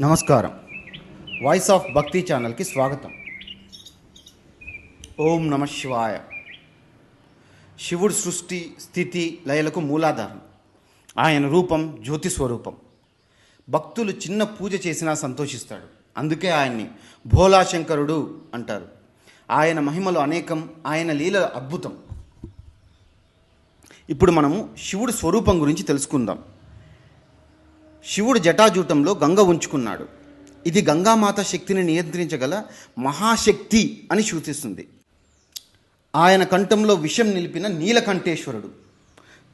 నమస్కారం. Voice of భక్తి ఛానల్కి స్వాగతం. ఓం నమ శివాయ. శివుడు సృష్టి స్థితి లయలకు మూలాధారం. ఆయన రూపం జ్యోతి స్వరూపం. భక్తులు చిన్న పూజ చేసినా సంతోషిస్తాడు. అందుకే ఆయన్ని భోలాశంకరుడు అంటారు. ఆయన మహిమలు అనేకం ఆయన లీల అద్భుతం. ఇప్పుడు మనము శివుడి స్వరూపం గురించి తెలుసుకుందాం. శివుడు జటాజూటంలో గంగ ఉంచుకున్నాడు. ఇది గంగామాత శక్తిని నియంత్రించగల మహాశక్తి అని సూచిస్తుంది. ఆయన కంఠంలో విషం నిలిపిన నీలకంఠేశ్వరుడు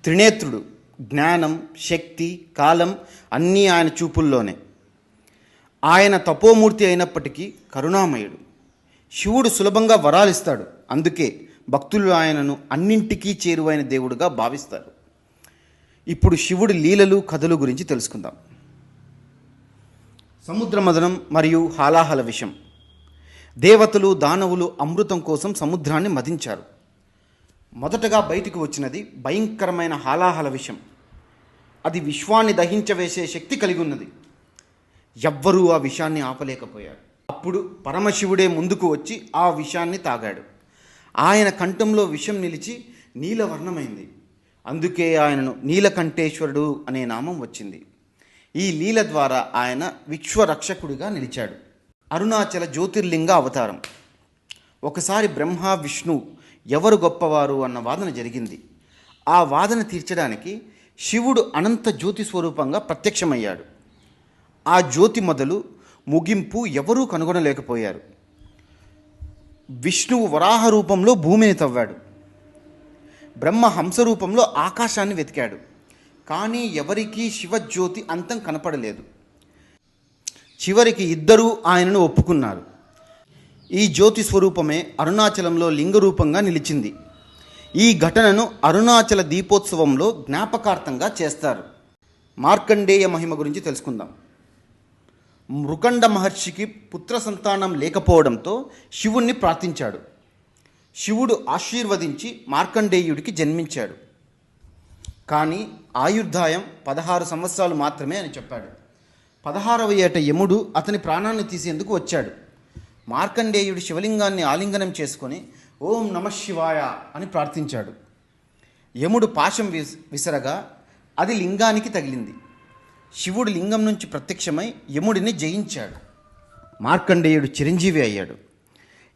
త్రినేత్రుడు జ్ఞానం శక్తి కాలం అన్నీ ఆయన చూపుల్లోనే. ఆయన తపోమూర్తి అయినప్పటికీ కరుణామయుడు. శివుడు సులభంగా వరాలిస్తాడు. అందుకే భక్తులు ఆయనను అన్నింటికీ చేరువైన దేవుడుగా భావిస్తారు. ఇప్పుడు శివుడి లీలలు కథలు గురించి తెలుసుకుందాం. సముద్ర మదనం మరియు హాలాహల విషం. దేవతలు దానవులు అమృతం కోసం సముద్రాన్ని మదించారు. మొదటగా బయటికి వచ్చినది భయంకరమైన హాలాహల విషం. అది విశ్వాన్ని దహించవేసే శక్తి కలిగి ఉన్నది. ఎవ్వరూ ఆ విషాన్ని ఆపలేకపోయారు. అప్పుడు పరమశివుడే ముందుకు వచ్చి ఆ విషాన్ని తాగాడు. ఆయన కంఠంలో విషం నిలిచి నీలవర్ణమైంది. అందుకే ఆయనను నీలకంఠేశ్వరుడు అనే నామం వచ్చింది. ఈ లీల ద్వారా ఆయన విశ్వరక్షకుడిగా నిలిచాడు. అరుణాచల జ్యోతిర్లింగ అవతారం. ఒకసారి బ్రహ్మ విష్ణు ఎవరు గొప్పవారు అన్న వాదన జరిగింది. ఆ వాదన తీర్చడానికి శివుడు అనంత జ్యోతి స్వరూపంగా ప్రత్యక్షమయ్యాడు. ఆ జ్యోతి మొదలు ముగింపు ఎవరూ కనుగొనలేకపోయారు. విష్ణువు వరాహ రూపంలో భూమిని తవ్వాడు. బ్రహ్మ హంస రూపంలో ఆకాశాన్ని వెతికాడు. కానీ ఎవరికీ శివజ్యోతి అంతం కనపడలేదు. చివరికి ఇద్దరూ ఆయనను ఒప్పుకున్నారు. ఈ జ్యోతి స్వరూపమే అరుణాచలంలో లింగ రూపంగా నిలిచింది. ఈ ఘటనను అరుణాచల దీపోత్సవంలో జ్ఞాపకార్థంగా చేస్తారు. మార్కండేయ మహిమ గురించి తెలుసుకుందాం. మృకండ మహర్షికి పుత్ర సంతానం లేకపోవడంతో శివుణ్ణి ప్రార్థించాడు. శివుడు ఆశీర్వదించి మార్కండేయుడికి జన్మించాడు. కానీ ఆయుర్దాయం పదహారు సంవత్సరాలు మాత్రమే అని చెప్పాడు. పదహారవ ఏట యముడు అతని ప్రాణాన్ని తీసేందుకు వచ్చాడు. మార్కండేయుడు శివలింగాన్ని ఆలింగనం చేసుకొని ఓం నమ శివాయ అని ప్రార్థించాడు. యముడు పాశం విస్ విసరగా అది లింగానికి తగిలింది. శివుడు లింగం నుంచి ప్రత్యక్షమై యముడిని జయించాడు. మార్కండేయుడు చిరంజీవి అయ్యాడు.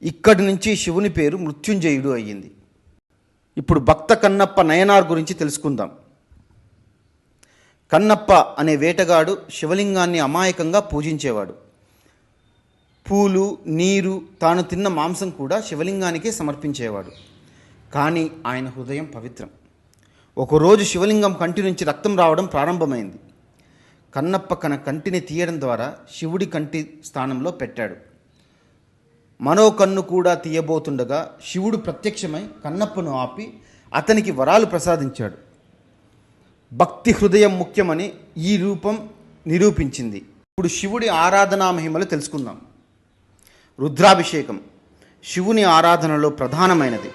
ఇక్కడి నుంచి శివుని పేరు మృత్యుంజయుడు అయ్యింది. ఇప్పుడు భక్త కన్నప్ప నయనార్ గురించి తెలుసుకుందాం. కన్నప్ప అనే వేటగాడు శివలింగాన్ని అమాయకంగా పూజించేవాడు. పూలు నీరు తాను తిన్న మాంసం కూడా శివలింగానికే సమర్పించేవాడు. కానీ ఆయన హృదయం పవిత్రం. ఒకరోజు శివలింగం కంటి నుంచి రక్తం రావడం ప్రారంభమైంది. కన్నప్ప కన కంటిని తీయడం ద్వారా శివుడి కంటి స్థానంలో పెట్టాడు. మనో కన్ను కూడా తీయబోతుండగా శివుడు ప్రత్యక్షమై కన్నప్పను ఆపి అతనికి వరాలు ప్రసాదించాడు. భక్తి హృదయం ముఖ్యమని ఈ రూపం నిరూపించింది. ఇప్పుడు శివుడి ఆరాధనా మహిమలు తెలుసుకుందాం. రుద్రాభిషేకం. శివుని ఆరాధనలో ప్రధానమైనది.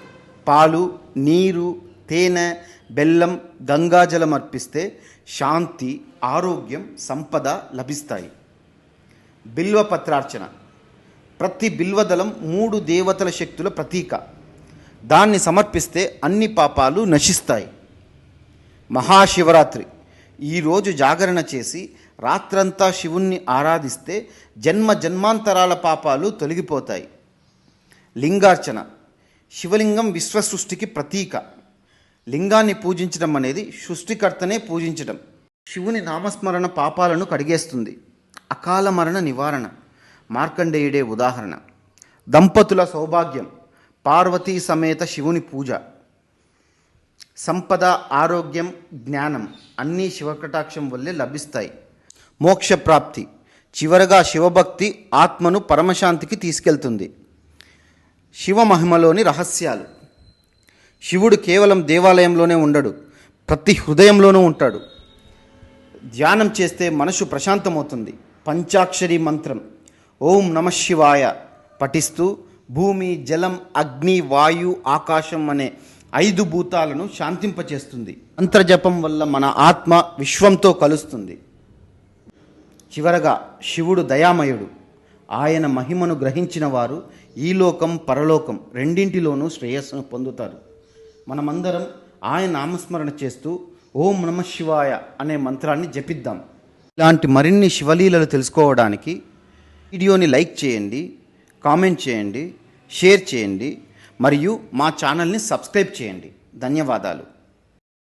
పాలు నీరు తేనె బెల్లం గంగాజలం అర్పిస్తే శాంతి ఆరోగ్యం సంపద లభిస్తాయి. బిల్వపత్రార్చన. ప్రతి బిల్వదళం మూడు దేవతల శక్తుల ప్రతీక. దాన్ని సమర్పిస్తే అన్ని పాపాలు నశిస్తాయి. మహాశివరాత్రి. ఈరోజు జాగరణ చేసి రాత్రంతా శివుణ్ణి ఆరాధిస్తే జన్మ జన్మాంతరాల పాపాలు తొలగిపోతాయి. లింగార్చన. శివలింగం విశ్వసృష్టికి ప్రతీక. లింగాన్ని పూజించడం అనేది సృష్టికర్తనే పూజించడం. శివుని నామస్మరణ పాపాలను కడిగేస్తుంది. అకాల మరణ నివారణ. మార్కండేయుడే ఉదాహరణ. దంపతుల సౌభాగ్యం పార్వతీ సమేత శివుని పూజ. సంపద ఆరోగ్యం జ్ఞానం అన్నీ శివకటాక్షం వల్లే లభిస్తాయి. మోక్షప్రాప్తి చివరగా శివభక్తి ఆత్మను పరమశాంతికి తీసుకెళ్తుంది. శివ మహిమలోని రహస్యాలు. శివుడు కేవలం దేవాలయంలోనే ఉండడు ప్రతి హృదయంలోనూ ఉంటాడు. ధ్యానం చేస్తే మనసు ప్రశాంతమవుతుంది. పంచాక్షరి మంత్రం. ఓం నమ శివాయ పఠిస్తూ భూమి జలం అగ్ని వాయు ఆకాశం అనే ఐదు భూతాలను శాంతింపచేస్తుంది. అంతర్జపం వల్ల మన ఆత్మ విశ్వంతో కలుస్తుంది. చివరగా శివుడు దయామయుడు. ఆయన మహిమను గ్రహించిన వారు ఈ లోకం పరలోకం రెండింటిలోనూ శ్రేయస్సును పొందుతారు. మనమందరం ఆయన నామస్మరణ చేస్తూ ఓం నమ శివాయ అనే మంత్రాన్ని జపిద్దాం. ఇలాంటి మరిన్ని శివలీలలు తెలుసుకోవడానికి వీడియోని లైక్ చేయండి కామెంట్ చేయండి షేర్ చేయండి మరియు మా ఛానల్ని సబ్స్క్రైబ్ చేయండి. ధన్యవాదాలు.